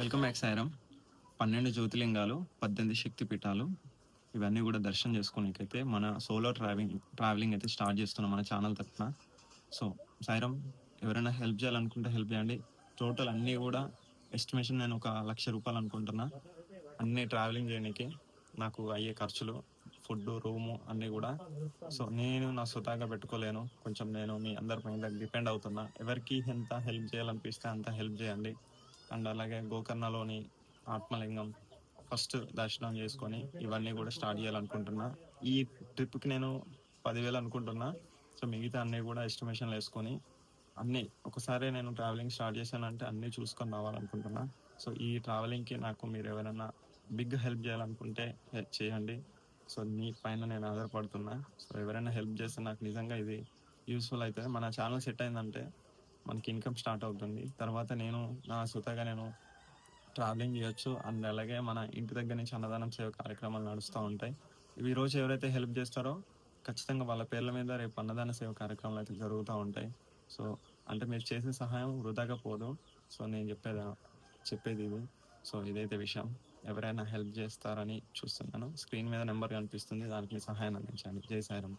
Welcome back Sairam. పన్నెండు జ్యోతిలింగాలు పద్దెనిమిది శక్తి పీఠాలు ఇవన్నీ కూడా దర్శనం చేసుకోనికైతే మన సోలో ట్రావెలింగ్ ట్రావెలింగ్ అయితే స్టార్ట్ చేస్తున్నాం మన ఛానల్ తరఫున సో సాయిరామ్ ఎవరైనా హెల్ప్ చేయాలనుకుంటే హెల్ప్ చేయండి. టోటల్ అన్నీ కూడా ఎస్టిమేషన్ నేను ఒక లక్ష రూపాయలు అనుకుంటున్నా. అన్నీ ట్రావెలింగ్ చేయడానికి నాకు అయ్యే ఖర్చులు ఫుడ్ రూము అన్నీ కూడా. సో నేను నా స్వతహాగా పెట్టుకోలేను. కొంచెం నేను మీ అందరి పైన డిపెండ్ అవుతున్నా. ఎవరికి ఎంత హెల్ప్ చేయాలనిపిస్తే అంత హెల్ప్ చేయండి. అండ్ అలాగే గోకర్ణలోని ఆత్మలింగం ఫస్ట్ దర్శనం చేసుకొని ఇవన్నీ కూడా స్టార్ట్ చేయాలనుకుంటున్నా. ఈ ట్రిప్కి నేను పదివేలు అనుకుంటున్నా. సో మిగతా అన్నీ కూడా ఎస్టిమేషన్లు వేసుకొని అన్నీ ఒకసారి నేను ట్రావెలింగ్ స్టార్ట్ చేశానంటే అన్నీ చూసుకొని రావాలనుకుంటున్నా. సో ఈ ట్రావెలింగ్కి నాకు మీరు ఎవరైనా బిగ్ హెల్ప్ చేయాలనుకుంటే చేయండి. సో మీ పైన నేను ఆధారపడుతున్నా. సో ఎవరైనా హెల్ప్ చేస్తే నాకు నిజంగా ఇది యూస్ఫుల్ అవుతుంది. మన ఛానల్ సెట్ అయిందంటే మనకి ఇన్కమ్ స్టార్ట్ అవుతుంది. తర్వాత నేను నా సుతగా నేను ట్రావెలింగ్ చేయొచ్చు. అండ్ అలాగే మన ఇంటి దగ్గర నుంచి అన్నదానం సేవ కార్యక్రమాలు నడుస్తూ ఉంటాయి. ఇవి రోజు ఎవరైతే హెల్ప్ చేస్తారో ఖచ్చితంగా వాళ్ళ పేర్ల మీద రేపు అన్నదాన సేవ కార్యక్రమాలు అయితే జరుగుతూ ఉంటాయి. సో అంటే మీరు చేసే సహాయం వృధాగా పోదు. సో నేను చెప్పేది చెప్పేది ఇది. సో ఇదైతే విషయం. ఎవరైనా హెల్ప్ చేస్తారని చూస్తున్నాను. స్క్రీన్ మీద నెంబర్ కనిపిస్తుంది. దానికి మీ సహాయం అందించండి. జై సాయిరామ్.